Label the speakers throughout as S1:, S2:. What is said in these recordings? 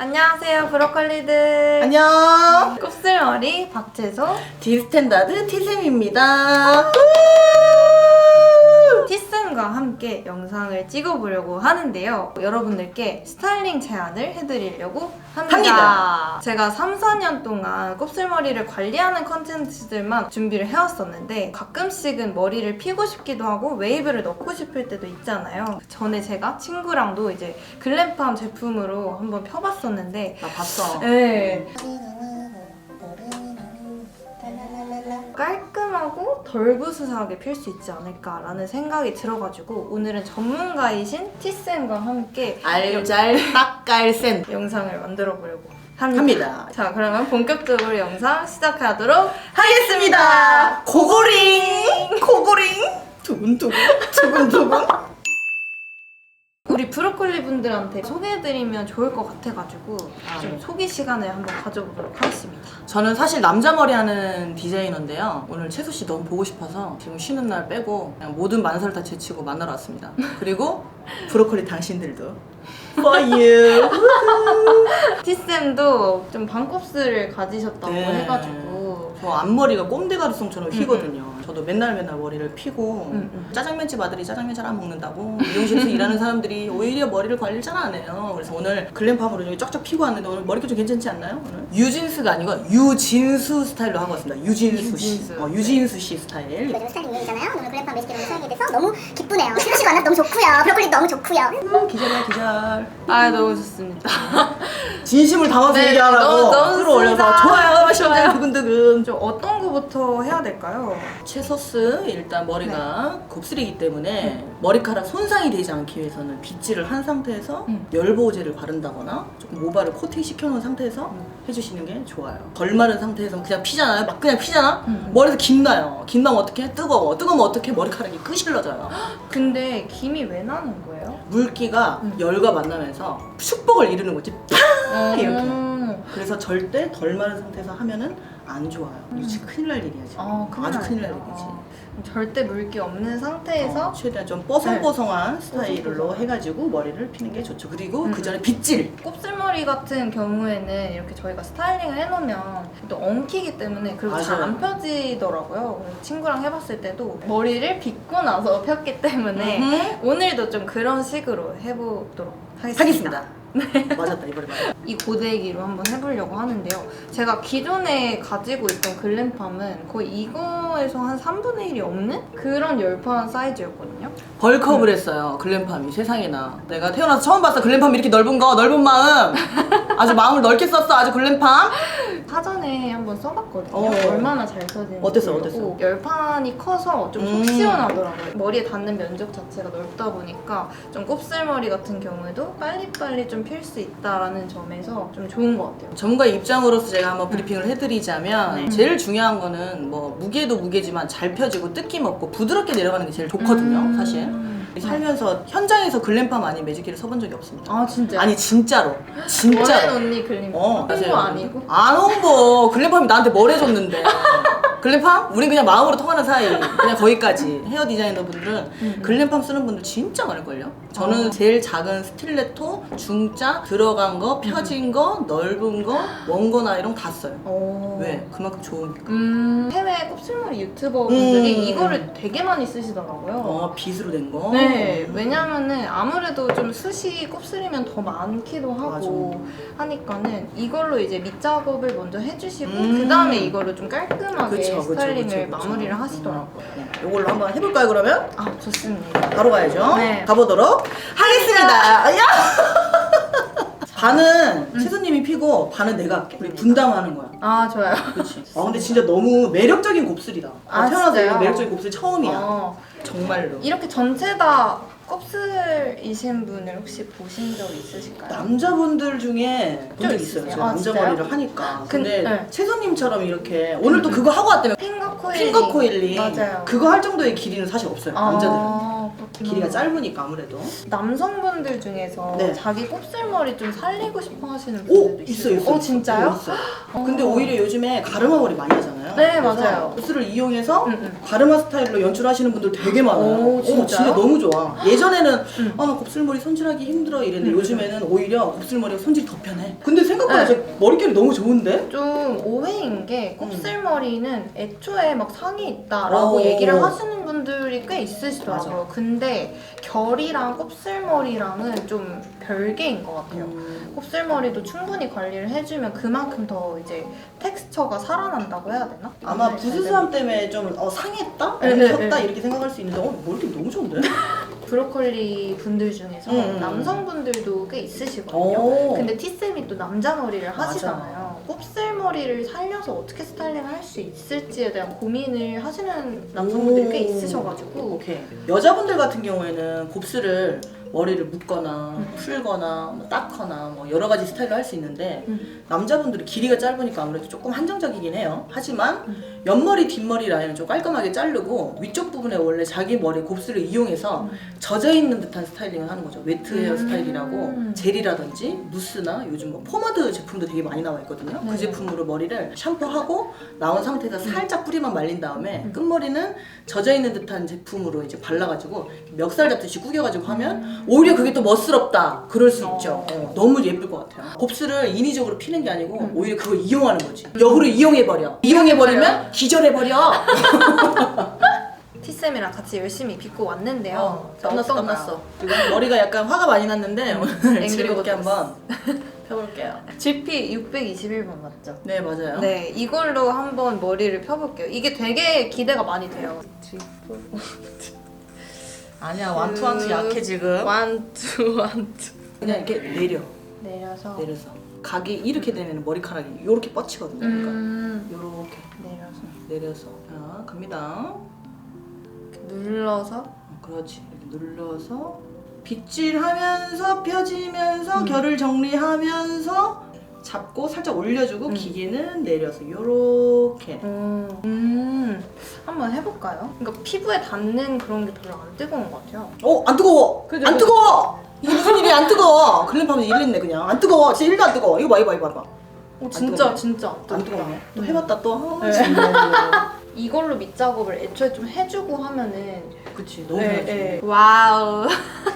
S1: 안녕하세요, 브로콜리들.
S2: 안녕.
S1: 곱슬머리 박채소.
S2: 디스탠다드 티쌤입니다.
S1: 티슨과 함께 영상을 찍어보려고 하는데요. 여러분들께 스타일링 제안을 해드리려고 합니다.
S2: 합니다.
S1: 제가 3, 4년 동안 곱슬머리를 관리하는 컨텐츠들만 준비를 해왔었는데 가끔씩은 머리를 피고 싶기도 하고 웨이브를 넣고 싶을 때도 있잖아요. 전에 제가 친구랑도 이제 글램팜 제품으로 한번 펴봤었는데
S2: 나 봤어.
S1: 네. 깔 끔하고 덜 부스스하게 필 수 있지 않을까라는 생각이 들어가지고 오늘은 전문가이신 티쌤과 함께
S2: 알잘 딱깔센
S1: 영상을 만들어 보려고 합니다.
S2: 합니다.
S1: 자, 그러면 본격적으로 영상 시작하도록
S2: 하겠습니다. 고고링 고고링 두근두근 두근두근.
S1: 우리 브로콜리 분들한테 소개해드리면 좋을 것 같아가지고
S2: 아,
S1: 좀
S2: 네.
S1: 소개 시간을 한번 가져보도록 하겠습니다.
S2: 저는 사실 남자 머리 하는 디자이너인데요. 오늘 채수 씨 너무 보고 싶어서 지금 쉬는 날 빼고 그냥 모든 만사를 다 제치고 만나러 왔습니다. 그리고 브로콜리 당신들도 for you.
S1: 티쌤도 좀 반곱슬을 가지셨다고
S2: 네.
S1: 해가지고
S2: 저 앞머리가 꼼데가루송처럼 휘거든요. 저도 맨날 맨날 머리를 피고
S1: 음, 음.
S2: 짜장면집 아들이 짜장면 잘 안 먹는다고 미용실에서 일하는 사람들이 오히려 머리를 관리를 잘 안 해요. 그래서 오늘 글램팜으로 좀 쫙쫙 피고 왔는데 오늘 머리가 좀 괜찮지 않나요? 오늘 유진스가 아니고 유진수 스타일로 하고 왔습니다. 유진수 씨,
S1: 유진수.
S2: 어, 유진수 씨 스타일.
S3: 요즘 스타일링 유행이잖아요. 오늘 글램팜 레시피로 사용이 돼서 너무 기쁘네요. 채소 씨가 만나서 너무 좋고요. 브로콜리 너무 좋고요.
S2: 음, 기절이야 기절.
S1: 아 너무 좋습니다.
S2: 진심을 담아서
S1: 네,
S2: 얘기하라고
S1: 너무- 너무
S2: 끌어올려서
S1: 좋습니다.
S2: 좋아요, 심장
S1: 좋아요.
S2: 두근두근.
S1: 좀 어떤 거부터 해야 될까요?
S2: 채소스 일단 머리가 곱슬이기 때문에 머리카락 손상이 되지 않기 위해서는 빗질을 한 상태에서
S1: 음.
S2: 열보호제를 바른다거나 조금 모발을 코팅 시켜놓은 상태에서
S1: 음.
S2: 해주시는 게 좋아요. 덜 마른 상태에서 그냥 피잖아요. 막 그냥 피잖아.
S1: 음.
S2: 머리에서 김 나요. 김 나면 어떻게? 뜨거워. 뜨거우면 어떻게? 머리카락이 끄실러져요.
S1: 근데 김이 왜 나는 거예요?
S2: 물기가
S1: 음.
S2: 열과 만나면서 축복을 이루는 거지. 팍! 이렇게.
S1: 음.
S2: 그래서 절대 덜 마른 상태에서 하면은 안 좋아요. 이거 진짜 큰일 날 일이야 지금.
S1: 아, 큰일
S2: 아주 큰일 날
S1: 나네요.
S2: 일이지.
S1: 어. 절대 물기 없는 상태에서
S2: 어, 최대한 좀 뽀송뽀송한 스타일로
S1: 뽀송뽀송한.
S2: 해가지고 머리를 피는 게 좋죠. 그리고
S1: 음.
S2: 그 전에 빗질.
S1: 곱슬머리 같은 경우에는 이렇게 저희가 스타일링을 해놓으면 또 엉키기 때문에 그리고 잘. 안 펴지더라고요. 친구랑 해봤을 때도 머리를 빗고 나서 폈기 때문에
S2: 음.
S1: 오늘도 좀 그런 식으로 해보도록 하겠습니다.
S2: 하겠습니다. 맞았다 이번에 맞았다.
S1: 이 고데기로 한번 해보려고 하는데요. 제가 기존에 가지고 있던 글램팜은 거의 이거에서 한 3분의 1이 없는 그런 열판 사이즈였거든요.
S2: 벌크업을 했어요. 글램팜이 세상에나. 내가 태어나서 처음 봤어. 글램팜 이렇게 넓은 거, 넓은 마음. 아주 마음을 넓게 썼어. 아주 글램팜.
S1: 사전에 한번 써봤거든요.
S2: 어.
S1: 얼마나 잘 써지는지
S2: 어땠어. 어땠어?
S1: 열판이 커서 좀 속
S2: 음.
S1: 시원하더라고요. 머리에 닿는 면적 자체가 넓다 보니까 좀 곱슬머리 같은 경우에도 빨리빨리 좀필 수 있다라는 점에서 좀 좋은 것 같아요.
S2: 전문가 입장으로서 제가 한번 브리핑을 해드리자면
S1: 네.
S2: 제일 중요한 거는 뭐 무게도 무게지만 잘 펴지고 뜯김 없고 부드럽게 내려가는 게 제일 좋거든요.
S1: 음.
S2: 사실. 살면서 현장에서 글램팜 아닌 매직기를 써본 적이 없습니다.
S1: 아 진짜?
S2: 아니 진짜로.
S1: 원앤
S2: 진짜로.
S1: 언니 글램
S2: 어,
S1: 홍보
S2: 맞아요.
S1: 아니고?
S2: 안 홍보. 글램팜이 나한테 뭘 해줬는데. 글램팜? 우린 그냥 마음으로 통하는 사이. 그냥 거기까지. 헤어 디자이너 분들은
S1: 음.
S2: 글램팜 쓰는 분들 진짜 많을걸요? 저는
S1: 어.
S2: 제일 작은 스틸레토, 중짜, 들어간 거, 펴진 거, 넓은 거, 먼 거나 이런 거다 써요.
S1: 어.
S2: 왜? 그만큼 좋으니까.
S1: 음, 해외 곱슬머리 유튜버분들이
S2: 음.
S1: 이거를 되게 많이 쓰시더라고요.
S2: 어, 빗으로 된 거.
S1: 네, 왜냐면은 아무래도 좀 숱이 곱슬이면 더 많기도 하고 하니까는 이걸로 이제 밑작업을 먼저 해주시고
S2: 음.
S1: 그 다음에 이거를 좀 깔끔하게
S2: 그 쵸, 그쵸,
S1: 스타일링을
S2: 그쵸, 그쵸.
S1: 마무리를 하시더라고요.
S2: 네, 이걸로 한번 해볼까요, 그러면?
S1: 아 좋습니다.
S2: 바로 가야죠.
S1: 네.
S2: 가보도록 하겠습니다. 야! 반은
S1: 음.
S2: 채소님이 피고 반은 내가 할게. 우리 분담하는 거야.
S1: 아 좋아요.
S2: 그렇지. 아 근데 진짜 너무 매력적인 곱슬이다.
S1: 아,
S2: 태어나서
S1: 진짜요?
S2: 이런 매력적인 곱슬 처음이야.
S1: 어,
S2: 정말로.
S1: 이렇게 전체 다 곱슬이신 분을 혹시 보신 적 있으실까요?
S2: 남자분들 중에 본좀적 있어요.
S1: 있으세요?
S2: 제가
S1: 아,
S2: 남자
S1: 진짜요?
S2: 머리를 하니까.
S1: 근-
S2: 근데
S1: 네.
S2: 채소님처럼 이렇게 오늘 또 그거 하고 왔다며.
S1: 핑거 코일링.
S2: 핑거 코일링.
S1: 맞아요.
S2: 그거 할 정도의 길이는 사실 없어요. 남자들은. 길이가 짧으니까 아무래도.
S1: 남성분들 중에서
S2: 네.
S1: 자기 곱슬머리 좀 살리고 싶어 하시는
S2: 오
S1: 분들도
S2: 있어요, 있어요.
S1: 어 진짜요?
S2: 어, 있어요.
S1: 어.
S2: 근데 오히려 요즘에 가르마 머리 많이 하잖아요.
S1: 네,
S2: 그래서
S1: 맞아요.
S2: 곱슬을 이용해서
S1: 응, 응.
S2: 가르마 스타일로 연출하시는 분들 되게 많아요.
S1: 오,
S2: 어,
S1: 진짜요?
S2: 진짜 너무 좋아. 예전에는
S1: 응.
S2: 아 나 곱슬머리 손질하기 힘들어 이랬는데
S1: 응,
S2: 요즘에는 오히려 곱슬머리가 손질이 더 편해. 근데 생각보다 저 머릿결이 너무 좋은데?
S1: 좀 오해인 게 곱슬머리는 애초에 막 상이 있다라고
S2: 오.
S1: 얘기를 하시는 분들이 꽤 있으시더라고요. 근데 결이랑 곱슬머리랑은 좀 별개인 것 같아요.
S2: 음.
S1: 곱슬머리도 충분히 관리를 해주면 그만큼 더 이제 텍스처가 살아난다고 해야 되나?
S2: 아마
S1: 네,
S2: 부스스함 때문에 좀 어, 상했다?
S1: 네, 네,
S2: 엉켰다?
S1: 네.
S2: 이렇게 생각할 수 있는데 어, 머리결이 너무 좋은데?
S1: 브로콜리 분들 중에서
S2: 음.
S1: 남성분들도 꽤 있으시거든요.
S2: 오.
S1: 근데 티쌤이 또 남자 머리를. 하시잖아요. 곱슬머리를 살려서 어떻게 스타일링을 할 수 있을지에 대한 고민을 하시는 남성분들이 꽤
S2: 오.
S1: 있으셔가지고
S2: 오케이. 여자분들 같은 경우에는 곱슬을 머리를 묶거나
S1: 음.
S2: 풀거나 뭐 닦거나 뭐 여러 가지 스타일로 할 수 있는데
S1: 음.
S2: 남자분들이 길이가 짧으니까 아무래도 조금 한정적이긴 해요. 하지만
S1: 음.
S2: 옆머리 뒷머리 라인은 좀 깔끔하게 자르고 위쪽 부분에 원래 자기 머리 곱슬을 이용해서
S1: 음.
S2: 젖어 있는 듯한 스타일링을 하는 거죠. 웨트 헤어
S1: 음.
S2: 스타일이라고 젤이라든지 무스나 요즘 뭐 포마드 제품도 되게 많이 나와 있거든요.
S1: 네.
S2: 그 제품으로 머리를 샴푸하고 나온 상태에서 살짝 뿌리만 말린 다음에
S1: 음.
S2: 끝머리는 젖어 있는 듯한 제품으로 이제 발라가지고 멱살 잡듯이 구겨가지고 하면
S1: 음.
S2: 오히려 그게 또 멋스럽다. 그럴 수
S1: 어.
S2: 있죠. 어, 너무 예쁠 것 같아요. 곱슬을 인위적으로 피는 게 아니고
S1: 음.
S2: 오히려 그걸 이용하는 거지. 역으로 이용해버려. 이용해버리면 기절해버려.
S1: 티쌤이랑 같이 열심히 빚고 왔는데요.
S2: 어, 땀났어,
S1: 어떤가요?
S2: 땀났어. 지금 머리가 약간 화가 많이 났는데 오늘
S1: 앵그리
S2: 즐겁게. 한번 펴볼게요.
S1: GP 621번 맞죠?
S2: 네, 맞아요.
S1: 네, 이걸로 한번 머리를 펴볼게요. 이게 되게 기대가 많이 돼요.
S2: 아니야, 완투 완투 약해 지금.
S1: 완투 완투.
S2: 그냥 이렇게 내려,
S1: 내려서.
S2: 내려서. 각이 이렇게 되면 머리카락이 이렇게 뻗치거든요. 그러니까
S1: 음,
S2: 이렇게
S1: 내려서.
S2: 내려서. 자, 갑니다.
S1: 눌러서.
S2: 어, 그렇지. 이렇게 눌러서 빗질하면서 펴지면서
S1: 음.
S2: 결을 정리하면서 잡고 살짝 올려주고
S1: 음.
S2: 기계는 내려서 요렇게
S1: 음, 음, 한번 해볼까요? 그러니까 피부에 닿는 그런 게 별로 안 뜨거운 것 같아요.
S2: 어? 안 뜨거워!
S1: 그죠,
S2: 안
S1: 그죠.
S2: 뜨거워! 이게 무슨 일이야 안 뜨거워! 글램팜에서 일했네 그냥 안 뜨거워 진짜 1도 안 뜨거워 이거 봐 이거 봐 이거 봐
S1: 어, 진짜
S2: 뜨거워요?
S1: 진짜
S2: 안 뜨거워 또
S1: 음.
S2: 해봤다 또 아,
S1: 네.
S2: 진짜
S1: 이걸로 밑작업을 애초에 좀 해주고 하면은
S2: 그치 너무
S1: 네,
S2: 편하지
S1: 네. 와우.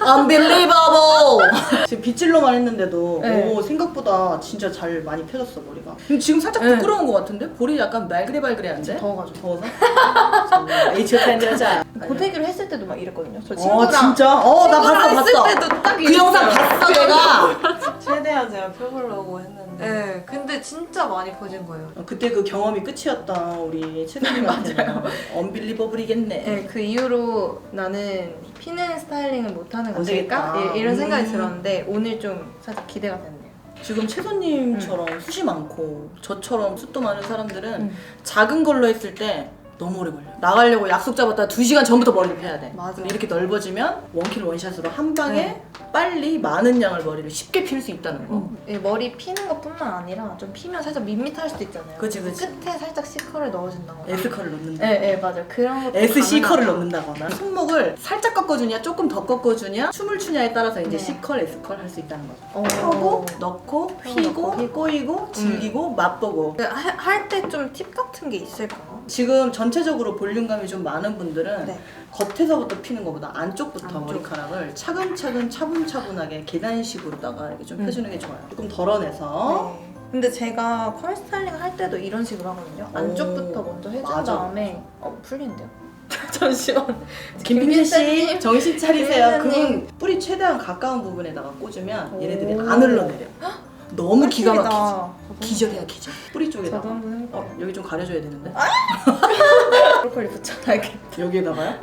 S2: Unbelievable! 지금 빗질로만 했는데도
S1: 네.
S2: 오, 생각보다 진짜 잘 많이 펴졌어 머리가 근데 지금 살짝
S1: 네.
S2: 부끄러운 것 같은데? 볼이 약간 말그레발그레한데?
S1: 더워가지고.
S2: 더워서? H 타임 여자
S1: 고데기를 했을 때도 막 이랬거든요.
S2: 저어
S1: 친구랑
S2: 진짜? 어나 봤어
S1: 친구랑 했을
S2: 봤어
S1: 때도
S2: 딱그 영상. 봤어 내가
S4: 최대한 제가 펴보려고 했는데
S1: 네, 근데 진짜 많이 퍼진 거예요.
S2: 어, 그때 그 경험이 끝이었다 우리 최대님한테는 언빌리버블이겠네
S1: 네, 그 이후로 나는 피는 스타일링을 못하는
S2: 안
S1: 것일까? 예, 이런 생각이
S2: 음.
S1: 들었는데 오늘 좀 살짝 기대가 됐네요.
S2: 지금 채소님처럼 숱이 많고 저처럼 숱도 많은 사람들은
S1: 음.
S2: 작은 걸로 했을 때 너무 오래 걸려. 나가려고 약속 잡았다 2시간 전부터 머리를 펴야 돼.
S1: 맞아.
S2: 근데 이렇게 넓어지면 원킬 원샷으로 한 방에
S1: 네.
S2: 빨리 많은 양을 머리를 쉽게 필 수 있다는 거.
S1: 이 머리 피는 것뿐만 아니라 좀 피면 살짝 밋밋할 수도 있잖아요.
S2: 그치, 그치.
S1: 끝에 살짝 C컬을 넣어준다거나.
S2: S컬을 넣는다.
S1: 네, 네, 맞아요. 그런 것도
S2: SC 컬을
S1: 가능하다.
S2: 넣는다거나 손목을 살짝 꺾어주냐 조금 더 꺾어주냐 춤을 추냐에 따라서 이제
S1: 네.
S2: C 컬, S 컬 할 수 있다는 거죠.
S1: 어.
S2: 펴고 넣고 피고
S1: 넣고, 피고.
S2: 꼬이고 즐기고 맛보고
S1: 할 때 좀 팁 같은 게 있을까요?
S2: 지금 전체적으로 볼륨감이 좀 많은 분들은
S1: 네.
S2: 겉에서부터 피는 것보다 안쪽부터
S1: 안쪽.
S2: 머리카락을 차근차근 차분차분하게 계단식으로다가 이렇게 좀
S1: 음.
S2: 펴주는 게 좋아요. 조금 덜어내서
S1: 네. 근데 제가 컬 스타일링 할 때도 이런 식으로 하거든요. 안쪽부터 먼저 해준
S2: 맞아.
S1: 다음에 어 풀린대요. 잠시만.
S2: 김빈재 씨. 정신 차리세요. 그분 뿌리 최대한 가까운 부분에다가 꽂으면 얘네들이
S1: 오.
S2: 안 흘러내려. 너무 기가 막히지.
S1: 꿀팁이다.
S2: 기절해야 기절. 뿌리 쪽에다가.
S1: 저도 한번 해볼게요.
S2: 어 여기 좀 가려줘야 되는데.
S1: 브로콜리 붙여놔야겠다.
S2: 여기에다가요?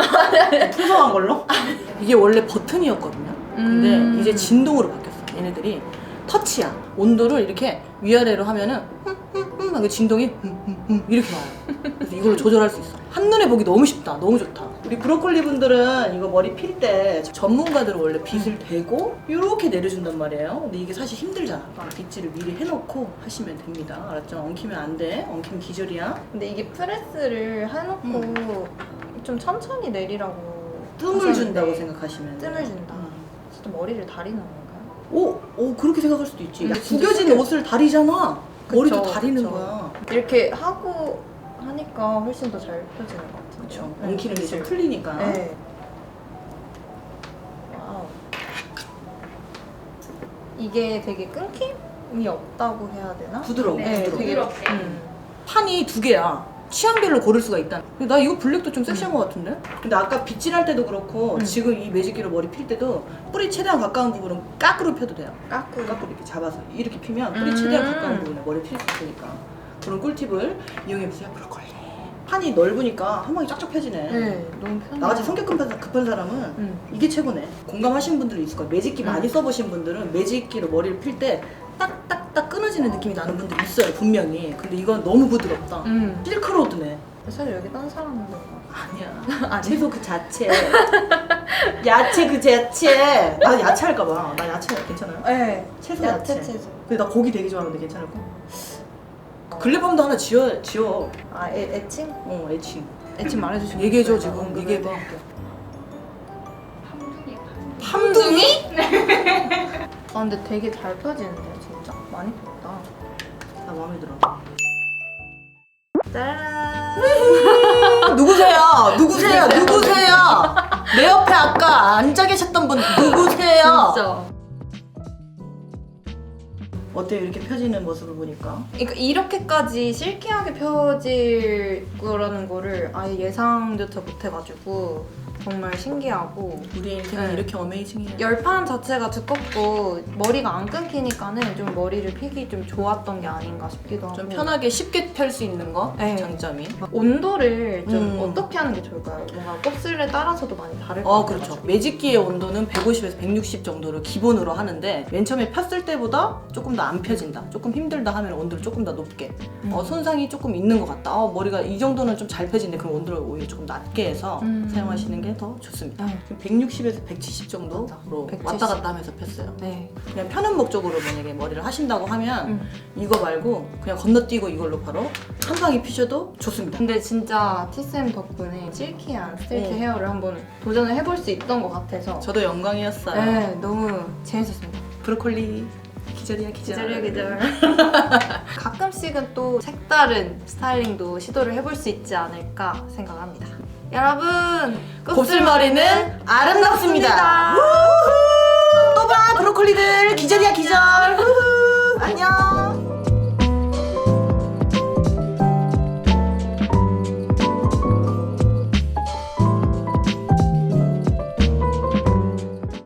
S2: 풍성한 걸로? 이게 원래 버튼이었거든요. 근데
S1: 음.
S2: 이제 진동으로 바뀌었어. 얘네들이 터치야. 온도를 이렇게 위아래로 하면은 흠흠흠 하고 진동이 흠흠흠 이렇게 와요. 그래서 이걸로 조절할 수 있어. 한눈에 보기 너무 쉽다. 너무 좋다. 우리 브로콜리 분들은 이거 머리 필 때 전문가들은 원래 빗을 대고 이렇게 내려준단 말이에요. 근데 이게 사실 힘들잖아. 빗질을 미리 해놓고 하시면 됩니다. 알았죠? 엉키면 안 돼. 엉키면 기절이야.
S1: 근데 이게 프레스를 해놓고 좀 천천히 내리라고
S2: 뜸을
S1: 하셨는데
S2: 준다고 생각하시면.
S1: 뜸을 준다.
S2: 음.
S1: 진짜 머리를 다리는 건가요?
S2: 오, 오 그렇게 생각할 수도 있지.
S1: 음, 진짜
S2: 구겨진
S1: 신기해.
S2: 옷을 다리잖아. 머리도
S1: 그쵸,
S2: 다리는
S1: 그쵸.
S2: 거야.
S1: 이렇게 하고 하니까 훨씬 더 잘 펴지는 것 같아요.
S2: 그렇죠.
S1: 네,
S2: 엉키는 게좀
S1: 빗질.
S2: 풀리니까.
S1: 네. 와우. 이게 되게 끊김이 이 없다고 해야 되나?
S2: 부드러워,
S1: 네,
S2: 부드러워.
S1: 되게
S4: 부드럽게.
S1: 음.
S2: 판이 두 개야. 취향별로 고를 수가 있다. 나 이거 블랙도 좀 섹시한 것 같은데? 근데 아까 빗질할 때도 그렇고
S1: 음.
S2: 지금 이 매직기로 머리 필 때도 뿌리 최대한 가까운 부분은 까꾸로 펴도 돼요.
S1: 까꾸.
S2: 까꾸로 이렇게 잡아서 이렇게 피면 뿌리
S1: 음.
S2: 최대한 가까운 부분에 머리 필 수 있으니까 그런 꿀팁을 이용해 보세요. 브로콜리. 판이 넓으니까 한 방에 쫙쫙 펴지네.
S1: 네, 너무 편해.
S2: 나같이 성격 급한, 사- 급한 사람은
S1: 음.
S2: 이게 최고네. 공감하시는 분들이 있을 거야. 매직기
S1: 음.
S2: 많이 써보신 분들은 매직기로 머리를 필 때 딱딱딱 끊어지는 느낌이 나는 분들 있어요. 분명히. 근데 이건 너무 부드럽다.
S1: 음.
S2: 실크로드네.
S1: 사실 여기 딴 사람인데.
S2: 아니야.
S1: 아니.
S2: 채소 그 자체. 야채 그 자체. 나 야채 할까봐. 나 야채 괜찮아요?
S1: 네.
S2: 채소
S1: 야채
S2: 야채.
S1: 채소.
S2: 근데 나 고기 되게 좋아하는데 괜찮을까? 글래밤도 하나 지어, 지어.
S1: 아, 애, 애칭?
S2: 어, 애칭.
S1: 애칭 말해주시면
S2: 얘기해줘. 지금.
S1: 어,
S2: 얘기해봐.
S4: 함둥이?
S1: 아, 근데 되게 잘 펴지는데요, 진짜. 많이 폈다.
S2: 나 마음에 들어.
S1: 짜란.
S2: 누구세요? 누구세요? 누구세요? 내 옆에 아까 앉아 계셨던 분 누구세요?
S1: 진짜.
S2: 어때요? 이렇게 펴지는 모습을 보니까?
S1: 그러니까 이렇게까지 실키하게 펴질 거라는 거를 아예 예상조차 못해가지고 정말 신기하고
S2: 우리 인생은
S1: 네.
S2: 이렇게 어메이징해요.
S1: 열판 자체가 두껍고 머리가 안 끊기니까는 좀 머리를 피기 좀 좋았던 게 아닌가 싶기도 하고
S2: 좀 편하게 쉽게 펼 수 있는 거
S1: 네.
S2: 장점이.
S1: 온도를 좀
S2: 음.
S1: 어떻게 하는 게 좋을까요? 뭔가 곱슬에 따라서도 많이 다를 것
S2: 어
S1: 같아요.
S2: 그렇죠. 매직기의 온도는 150에서 160 정도를 기본으로 하는데 맨 처음에 폈을 때보다 조금 더 안 펴진다. 조금 힘들다 하면 온도를 조금 더 높게.
S1: 음.
S2: 어, 손상이 조금 있는 것 같다. 어, 머리가 이 정도는 좀 잘 펴지는데 그럼 온도를 오히려 조금 낮게 해서
S1: 음.
S2: 사용하시는 게더 좋습니다.
S1: 네.
S2: 160에서 170 정도로
S1: 170.
S2: 왔다 갔다 하면서 폈어요.
S1: 네.
S2: 그냥 펴는 목적으로 만약에 머리를 하신다고 하면
S1: 음.
S2: 이거 말고 그냥 건너뛰고 이걸로 바로 한 방에 피셔도 좋습니다.
S1: 근데 진짜 티쌤 덕분에 실키한 스트레이트
S2: 네.
S1: 헤어를 한번 도전을 해볼 수 있던 것 같아서
S2: 저도 영광이었어요.
S1: 네, 너무 재밌었습니다.
S2: 브로콜리 기절이야 기절.
S1: 기절이야 기절. 가끔씩은 또 색다른 스타일링도 시도를 해볼 수 있지 않을까 생각합니다. 여러분,
S2: 곱슬머리는 아름답습니다.
S1: 아름답습니다.
S2: 또봐 브로콜리들 기절이야 기절. 안녕.